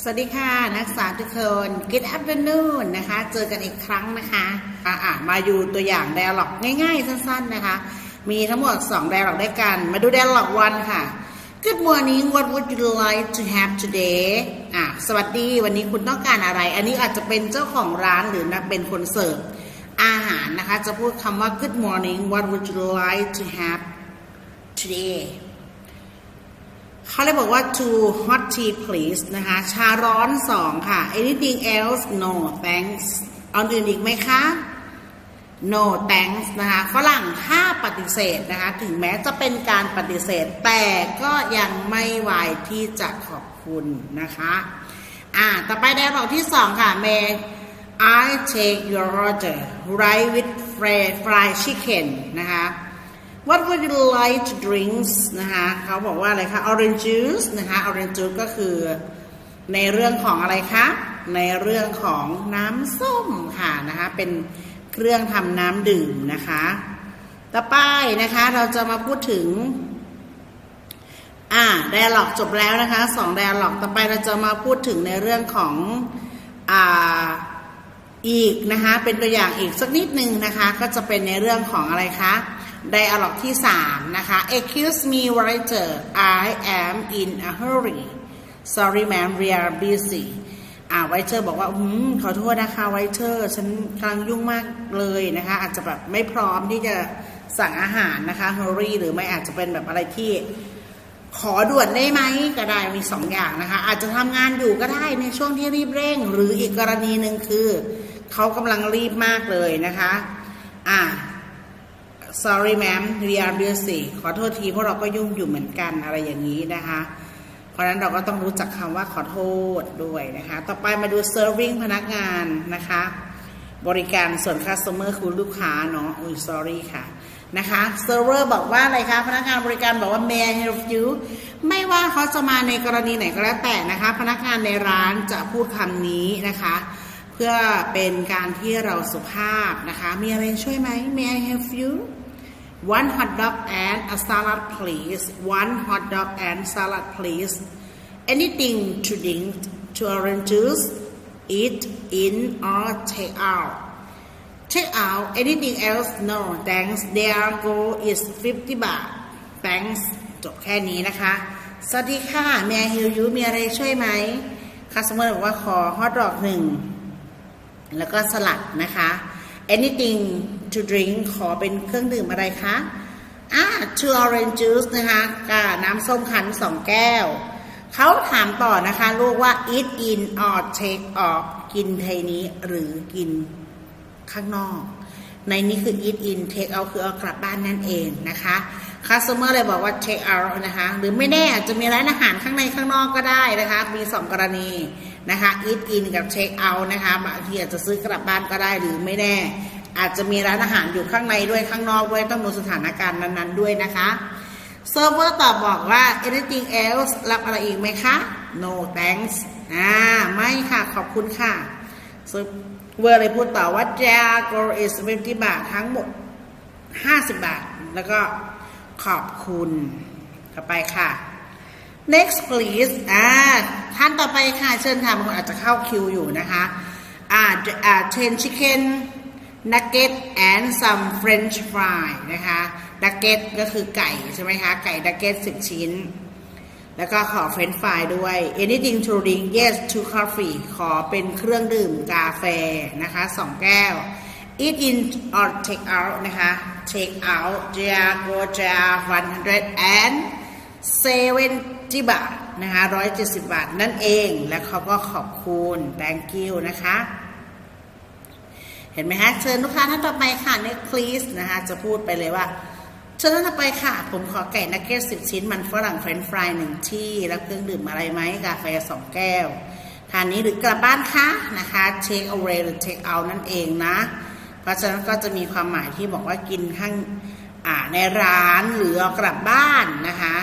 สวัสดีค่ะนักศึกษาทุกคน Good afternoon นะคะ เจอกันอีกครั้งนะคะอะอะมาอยู่ตัวอย่าง dialog ง่ายๆ สั้นๆนะคะ มีทั้งหมด2 dialog ด้วยกัน มาดู dialog 1ค่ะ Good morning what would you like to have today อะสวัสดีวันนี้คุณต้องการอะไร อันนี้อาจจะเป็นเจ้าของร้านหรือนักเป็นคนเสิร์ฟอาหารนะคะ จะพูดคำว่า Good morning what would you like to have today เขาเลยบอกว่า two hot tea please นะคะ ชาร้อนสองค่ะ anything else no thanks เอาอื่นอีกไหมคะ no thanks นะคะฝรั่งถ้าปฏิเสธนะคะ ถึงแม้จะเป็นการปฏิเสธ แต่ก็ยังไม่ไหวที่จะขอบคุณนะคะ อ่า ต่อไปได้บอกที่สองค่ะ may I take your order right with fried chicken นะคะ What would you like to drinks นะคะเขาบอกว่าอะไรคะ orange juice นะคะ orange juice ก็คือในเรื่องของอะไรคะ ในเรื่องของน้ำส้มค่ะนะคะ เป็นเครื่องทำน้ำดื่มนะคะ ต่อไปนะคะเราจะมาพูดถึง อ่าไดอะล็อกจบแล้วนะคะสองไดอะล็อกต่อไปเราจะมาพูดถึงในเรื่องของ อ่าอีกนะคะ เป็นตัวอย่างอีกสักนิดนึงนะคะ ก็จะเป็นในเรื่องของอะไรคะ ไดอะล็อกที่ 3 นะคะ Excuse me writer I am in a hurry sorry ma'am we are busy อ่าไวเชอร์บอกว่าอืมขอโทษนะคะไวเชอร์ฉันกำลังยุ่งมากเลยนะคะ อาจจะแบบไม่พร้อมที่จะสั่งอาหารนะคะ hurry หรือไม่อาจจะเป็นแบบอะไรที่ขอด่วนได้ไหมก็ได้มีสองอย่างนะคะ อาจจะทำงานอยู่ก็ได้ในช่วงที่รีบเร่ง หรืออีกกรณีหนึ่งคือ เขากำลังรีบมากเลยนะคะ อ่า sorry ma'am we are busy ขอโทษทีเพราะเราก็ยุ่งอยู่เหมือนกันอะไรอย่างนี้นะคะ เพราะนั้นเราก็ต้องรู้จักคำว่าขอโทษด้วยนะคะ ต่อไปมาดู serving พนักงานนะคะ บริการส่วน customer คือลูกค้าเนาะอุ้ย sorry ค่ะนะคะ server บอกว่าอะไรคะ พนักงานบริการบอกว่า may I help you ไม่ว่าเขาจะมาในกรณีไหนก็แล้วแต่นะคะ พนักงานในร้านจะพูดคำนี้นะคะ พื่อเป็นการที่เราสุภาพนะคะ มีอะไรช่วยไหม may I help you one hot dog and a salad please one hot dog and salad please anything to drink to orange juice eat in or take out take out anything else no thanks their goal is 50 บาท thanks จบแค่นี้นะคะ สวัสดีค่ะ may I help you มีอะไรช่วยไหม customer บอกว่าขอ hot dog หนึ่ง แล้วก็สลัดนะคะ anything to drink ขอเป็นเครื่องดื่มอะไรคะอ่า two orange juice นะคะกับน้ำส้มคั้นสองแก้ว เขาถามต่อนะคะลูกว่า eat in or take off กินไทยนี้หรือกินข้างนอก ในนี้คือ eat in take out คือเอากลับบ้านนั่นเองนะคะ customer เลยบอกว่า take out นะคะ หรือไม่แน่อาจจะมีร้านอาหารข้างในข้างนอกก็ได้นะคะ มีสองกรณี นะคะ eat in กับ take out นะคะบางทีอาจจะซื้อกลับบ้านก็ได้หรือไม่แน่ อาจจะมีร้านอาหารอยู่ข้างในด้วยข้างนอกด้วยต้องดูสถานการณ์นั้นๆด้วยนะคะเซิร์ฟเวอร์ตอบบอกว่า anything else รับอะไรอีกไหมคะ no thanks อ่าไม่ค่ะ ขอบคุณค่ะเซิร์ฟเวอร์เลยพูดต่อว่า their goal is 50บาททั้งหมด 50 บาท แล้วก็ขอบคุณต่อไปค่ะ next please อ่าท่านต่อไปค่ะ เชิญค่ะบางคนอาจจะเข้าคิวอยู่นะคะอ่าอ่า ten chicken nugget and some french fry นะคะ nugget ก็คือไก่ใช่ไหมคะ ไก่ nugget 10ชิ้น แล้วก็ขอ french fry ด้วย anything to drink yes to coffee ขอเป็นเครื่องดื่มกาแฟนะคะ2แก้ว eat in or take out นะคะ take out เจียโกเจีย100 and 70บาทนะคะ170บาทนั่นเองแล้วเขาก็ขอบคุณ thank you นะคะ เห็นไหมฮะเชิญลูกค้าท่านต่อไปค่ะ next please นะคะจะพูดไปเลยว่าเชิญท่านต่อไปค่ะ ผมขอไก่นักเก็ตสิบชิ้น มันฝรั่งเฟรนช์ฟรายหนึ่งที่ แล้วเครื่องดื่มอะไรไหมกาแฟสองแก้วทานนี้หรือกลับบ้านคะนะคะ take away หรือ take out นั่นเองนะ เพราะฉะนั้นก็จะมีความหมายที่บอกว่ากินข้างในร้านหรือกลับบ้านนะคะ